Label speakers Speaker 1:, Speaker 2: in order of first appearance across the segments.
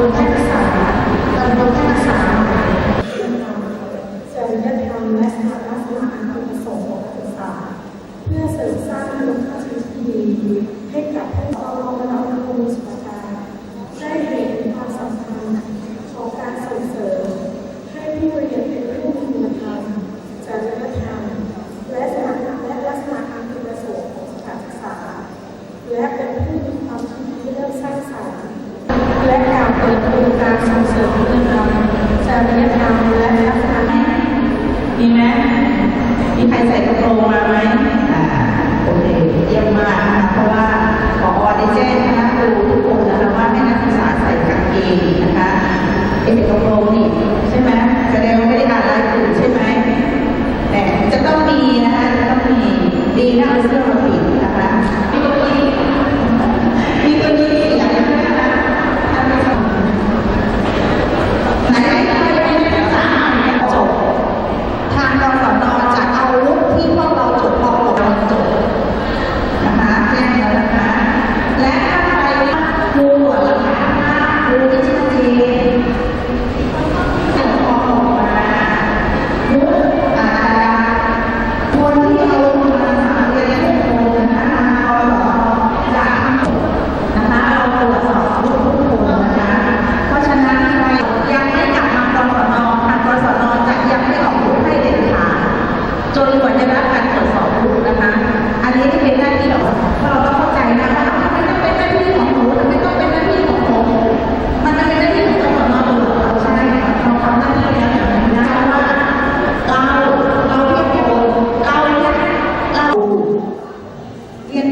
Speaker 1: ำบลท่าศึกษาตำบลท่าศึกษาจริยธรรมและสถานลักษณะอันเป็นประสงค์ของนักศึกษา เพื่อเสริมสร้างคุณภาพชีวิตที่ดีให้กับผู้ปกครองและนักเรียนมีสุขภาพได้เห็นถึงความสำคัญของการส่งเสริม ให้ผู้เรียนเป็นผู้มีคุณธรรมจริยธรรม และสถานะและลักษณะอันเป็นประสงค์ของสถานศึกษา และเป็นผู้มีความคิดที่เริ่มสร้างสรรค์และ การเปิดโครงการส่งเสริมคุณธรรมจริยธรรมและลักษณะ
Speaker 2: มีไหมมีใครใส่กระโปรงมาไหมอ่าโอเคเยี่ยมมากนะเพราะว่าขอได้แจ้ง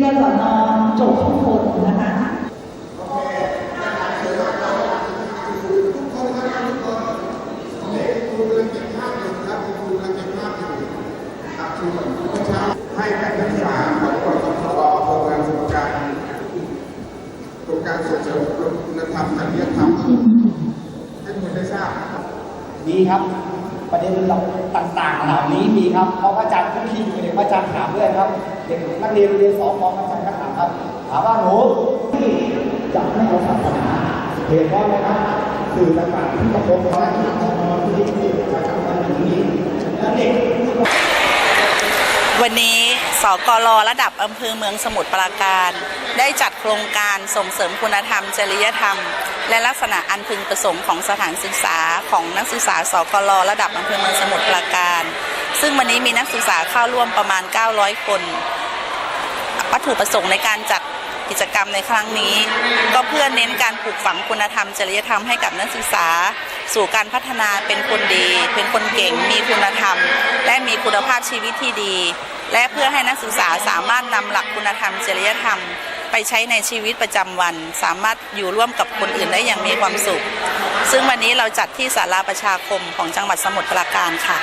Speaker 2: ยนกสนจบทุกคนนะคะ
Speaker 3: ให้กับนักศึกษาของกสทชโครงการโครงการโครงการส่งเสริมคุณธรรมจริยธรรมให้ทุกคนได้ทราบนะครับ
Speaker 4: มีครับ ประเด็นเราต่างๆเหล่านี้มีครับเพราะพระอาจารย์ทุกทีเด็กพระอาจารย์ถามด้วยครับ เด็กนักเรียนเรียนสองของพระอาจารย์ก็ถามครับ ถามว่าหนูที่จะไม่เอาศาสนาเหตุเพราะอะไรครับสื่อต่างๆที่ประกอบภารกิจของเราที่ที่จะทำมาอย่างนี้แล้วเด็ก
Speaker 5: วันนี้สกลระดับอำเภอเมืองสมุทรปราการ ได้จัดโครงการส่งเสริมคุณธรรม จริยธรรม และลักษณะอันพึงประสงค์ของสถานศึกษาของนักศึกษาสกลระดับอำเภอเมืองสมุทรปราการ ซึ่งวันนี้มีนักศึกษาเข้าร่วมประมาณ 900 คน วัตถุประสงค์ในการจัดกิจกรรมในครั้งนี้ ก็เพื่อเน้นการปลูกฝังคุณธรรมจริยธรรมให้กับนักศึกษา สู่การพัฒนาเป็นคนดี เป็นคนเก่ง มีคุณธรรม และมีคุณภาพชีวิตที่ดี และเพื่อให้นักศึกษาสามารถนำหลักคุณธรรมจริยธรรม ไปใช้ในชีวิตประจำวัน สามารถอยู่ร่วมกับคนอื่นได้อย่างมีความสุข ซึ่งวันนี้เราจัดที่ศาลาประชาคมของจังหวัดสมุทรปราการค่ะ